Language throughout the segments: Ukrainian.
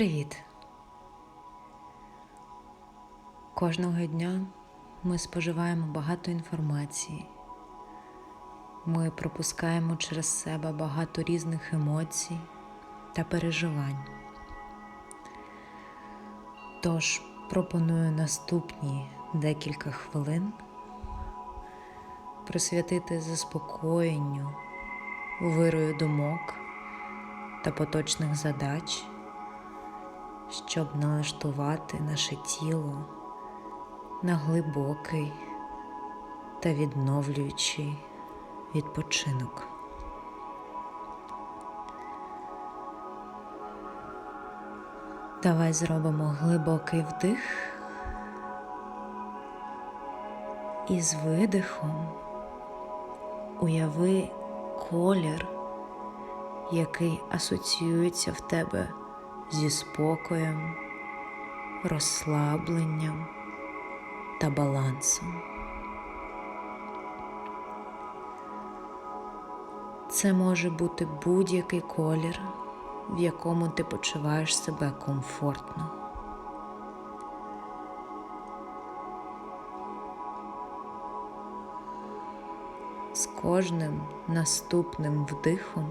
Привіт! Кожного дня ми споживаємо багато інформації. Ми пропускаємо через себе багато різних емоцій та переживань. Тож пропоную наступні декілька хвилин присвятити заспокоєнню, вирою думок та поточних задач щоб налаштувати наше тіло на глибокий та відновлюючий відпочинок. Давай зробимо глибокий вдих і з видихом уяви колір, який асоціюється в тебе зі спокоєм, розслабленням та балансом. Це може бути будь-який колір, в якому ти почуваєш себе комфортно. З кожним наступним вдихом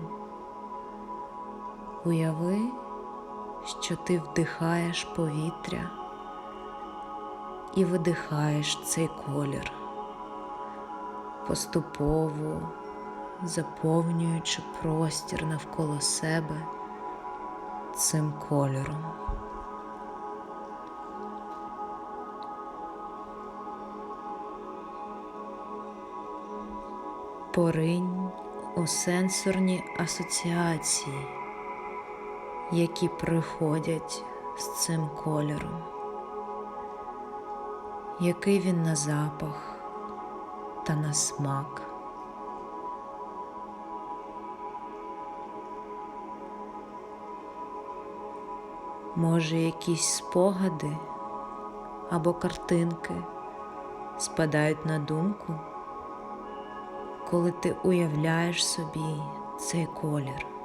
уяви, що ти вдихаєш повітря і видихаєш цей колір, поступово заповнюючи простір навколо себе цим кольором. Поринь у сенсорні асоціації які приходять з цим кольором, який він на запах та на смак. Може, якісь спогади або картинки спадають на думку, коли ти уявляєш собі цей колір.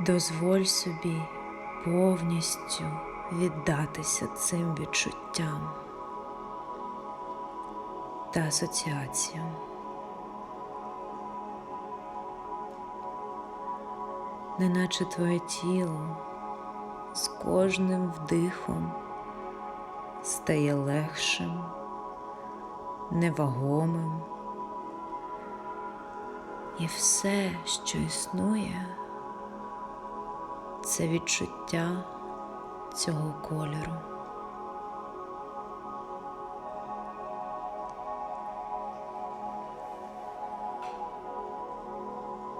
Дозволь собі повністю віддатися цим відчуттям та асоціаціям. Неначе твоє тіло з кожним вдихом стає легшим, невагомим, і все, що існує це відчуття цього кольору.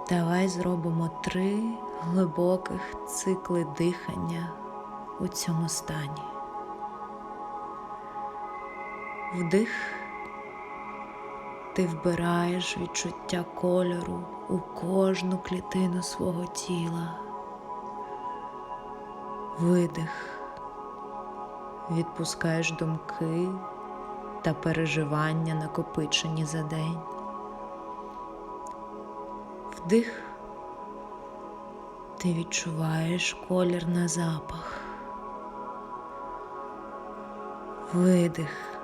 Давай зробимо три глибоких цикли дихання у цьому стані. Вдих ти вбираєш відчуття кольору у кожну клітину свого тіла видих, відпускаєш думки та переживання, накопичені за день. Вдих, ти відчуваєш колір на запах. Видих,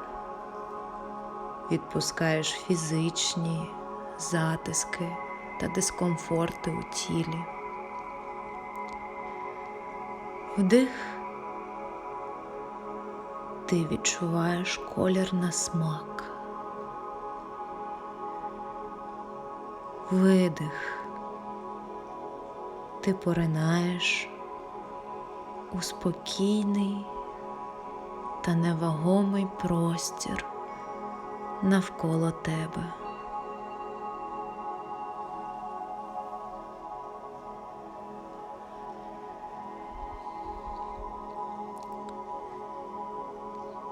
відпускаєш фізичні затиски та дискомфорти у тілі. Вдих, ти відчуваєш колір на смак. Видих, ти поринаєш у спокійний та невагомий простір навколо тебе.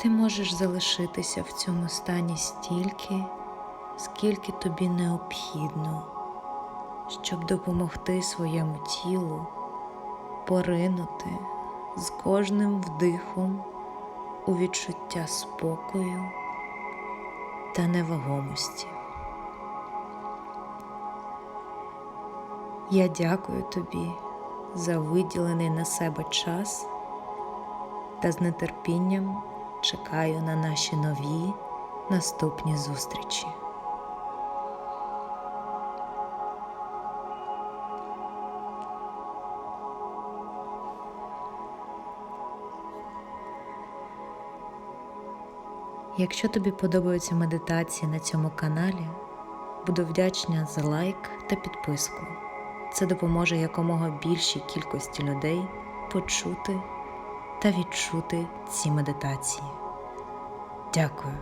Ти можеш залишитися в цьому стані стільки, скільки тобі необхідно, щоб допомогти своєму тілу поринути з кожним вдихом у відчуття спокою та невагомості. Я дякую тобі за виділений на себе час та з нетерпінням чекаю на наші нові наступні зустрічі. Якщо тобі подобаються медитації на цьому каналі, буду вдячна за лайк та підписку. Це допоможе якомога більшій кількості людей почути та відчути ці медитації. Дякую.